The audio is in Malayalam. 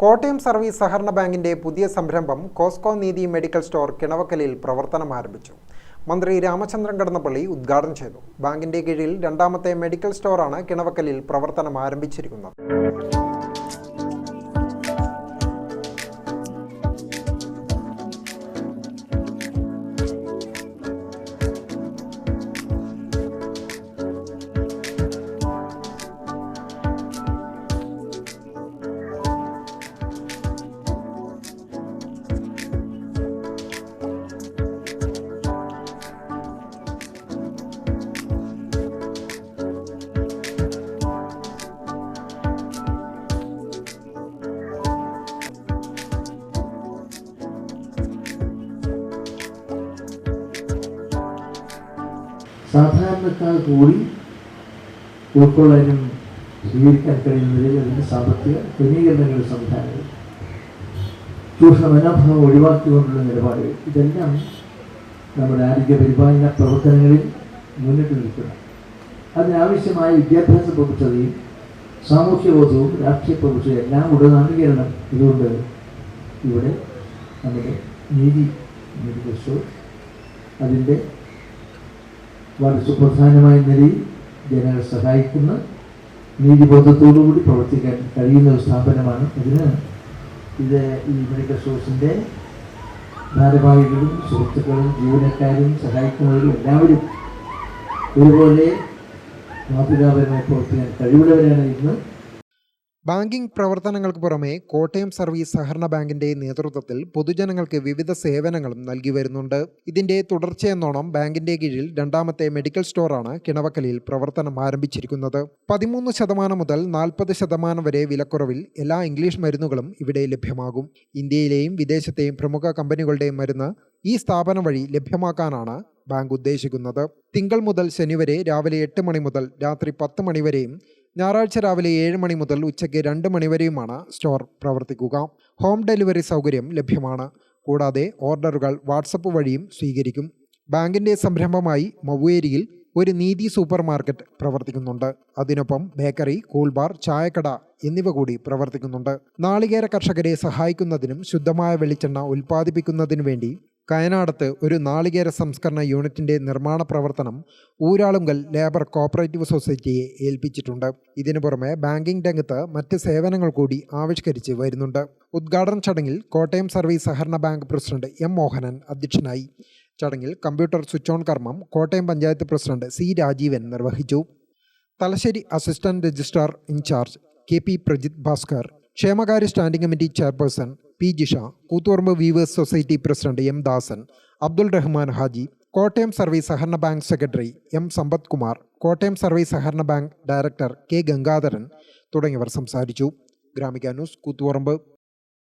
കോട്ടയം സർവീസ് സഹകരണ ബാങ്കിന്റെ പുതിയ സംരംഭം കോസ്കോ നീതി മെഡിക്കൽ സ്റ്റോർ കിണവക്കലിൽ പ്രവർത്തനം ആരംഭിച്ചു. മന്ത്രി രാമചന്ദ്രൻ കടന്നപ്പള്ളി ഉദ്ഘാടനം ചെയ്തു. ബാങ്കിന്റെ കീഴിൽ രണ്ടാമത്തെ മെഡിക്കൽ സ്റ്റോറാണ് കിണവക്കലിൽ പ്രവർത്തനം ആരംഭിച്ചിരിക്കുന്നത്. സാധാരണക്കാർ കൂടി ഉൾക്കൊള്ളാനും സ്വീകരിക്കാൻ കഴിയുന്ന നിലയിൽ അതിന്റെ സാമ്പത്തിക ക്രമീകരണങ്ങളുടെ സംവിധാനങ്ങൾ ചൂഷണ മനോഭാവം ഒഴിവാക്കിക്കൊണ്ടുള്ള നിലപാടുകൾ ഇതെല്ലാം നമ്മുടെ ആരോഗ്യ പരിപാലന പ്രവർത്തനങ്ങളിൽ മുന്നിട്ട് നിൽക്കണം. അതിനാവശ്യമായ വിദ്യാഭ്യാസ പ്രബുദ്ധതയും സാമൂഹ്യബോധവും രാഷ്ട്രീയ പ്രബുദ്ധതയും എല്ലാം ഉടനാളികരണം ഇതുകൊണ്ട് ഇവിടെ നമ്മുടെ നീതി നിർദ്ദേശവും അതിന്റെ വളരെ സുപ്രധാനമായ നിലയിൽ ജനങ്ങളെ സഹായിക്കുന്ന നീതിബോധത്തോടുകൂടി പ്രവർത്തിക്കാൻ കഴിയുന്ന ഒരു സ്ഥാപനമാണ് അതിന് ഇത് ഈ മെഡിക്കൽ സ്റ്റോഴ്സിന്റെ ഭാരവാഹികളും സുഹൃത്തുക്കളും ജീവനക്കാരും സഹായിക്കുന്നവരും എല്ലാവരും ഒരുപോലെ മാതൃകാപരമായി പ്രവർത്തിക്കാൻ കഴിവുള്ളവരാണ് ഇന്ന്. ബാങ്കിംഗ് പ്രവർത്തനങ്ങൾക്ക് പുറമെ കോട്ടയം സർവീസ് സഹകരണ ബാങ്കിന്റെ നേതൃത്വത്തിൽ പൊതുജനങ്ങൾക്ക് വിവിധ സേവനങ്ങളും നൽകി വരുന്നുണ്ട്. ഇതിന്റെ തുടർച്ചയെന്നോണം ബാങ്കിന്റെ കീഴിൽ രണ്ടാമത്തെ മെഡിക്കൽ സ്റ്റോറാണ് കിണവക്കലിൽ പ്രവർത്തനം ആരംഭിച്ചിരിക്കുന്നത്. പതിമൂന്ന് ശതമാനം മുതൽ നാൽപ്പത് ശതമാനം വരെ വിലക്കുറവിൽ എല്ലാ ഇംഗ്ലീഷ് മരുന്നുകളും ഇവിടെ ലഭ്യമാകും. ഇന്ത്യയിലെയും വിദേശത്തെയും പ്രമുഖ കമ്പനികളുടെയും മരുന്ന് ഈ സ്ഥാപനം വഴി ലഭ്യമാക്കാനാണ് ബാങ്ക് ഉദ്ദേശിക്കുന്നത്. തിങ്കൾ മുതൽ ശനി വരെ രാവിലെ എട്ട് മണി മുതൽ രാത്രി പത്ത് മണി വരെയും ഞായറാഴ്ച രാവിലെ ഏഴ് മണി മുതൽ ഉച്ചയ്ക്ക് രണ്ട് മണിവരെയുമാണ് സ്റ്റോർ പ്രവർത്തിക്കുക. ഹോം ഡെലിവറി സൗകര്യം ലഭ്യമാണ്. കൂടാതെ ഓർഡറുകൾ വാട്സപ്പ് വഴിയും സ്വീകരിക്കും. ബാങ്കിന്റെ സംരംഭമായി മൊവേരിയിൽ ഒരു നീതി സൂപ്പർ മാർക്കറ്റ് പ്രവർത്തിക്കുന്നുണ്ട്. അതിനൊപ്പം ബേക്കറി കൂൾബാർ ചായക്കട എന്നിവ കൂടി പ്രവർത്തിക്കുന്നുണ്ട്. നാളികേര കർഷകരെ സഹായിക്കുന്നതിനും ശുദ്ധമായ വെളിച്ചെണ്ണ ഉൽപ്പാദിപ്പിക്കുന്നതിനു വേണ്ടി കയനാടത്ത് ഒരു നാളികേര സംസ്കരണ യൂണിറ്റിന്റെ നിർമ്മാണ പ്രവർത്തനം ഊരാളുങ്കൽ ലേബർ കോപ്പറേറ്റീവ് സൊസൈറ്റിയെ ഏൽപ്പിച്ചിട്ടുണ്ട്. ഇതിനു പുറമെ ബാങ്കിംഗ് രംഗത്ത് മറ്റ് സേവനങ്ങൾ കൂടി ആവിഷ്കരിച്ച് വരുന്നുണ്ട്. ഉദ്ഘാടന ചടങ്ങിൽ കോട്ടയം സർവീസ് സഹകരണ ബാങ്ക് പ്രസിഡന്റ് എം മോഹനൻ അധ്യക്ഷനായി. ചടങ്ങിൽ കമ്പ്യൂട്ടർ സ്വിച്ച് ഓൺ കർമ്മം കോട്ടയം പഞ്ചായത്ത് പ്രസിഡന്റ് സി രാജീവൻ നിർവഹിച്ചു. Thalassery assistant registrar in charge K P Prajith Bhaskar ക്ഷേമകാര്യ standing committee chairperson P. Jisha Koothuparamba weavers society president M. Dasan Abdul Rahman Haji Kottayam service സഹകരണ bank secretary M. Sampath Kumar Kottayam service സഹകരണ ബാങ്ക് ഡയറക്ടർ കെ. ഗംഗാധരൻ തുടങ്ങിയവർ സംസാരിച്ചു. ഗ്രാമിക ന്യൂസ് കൂത്തുപറമ്പ്.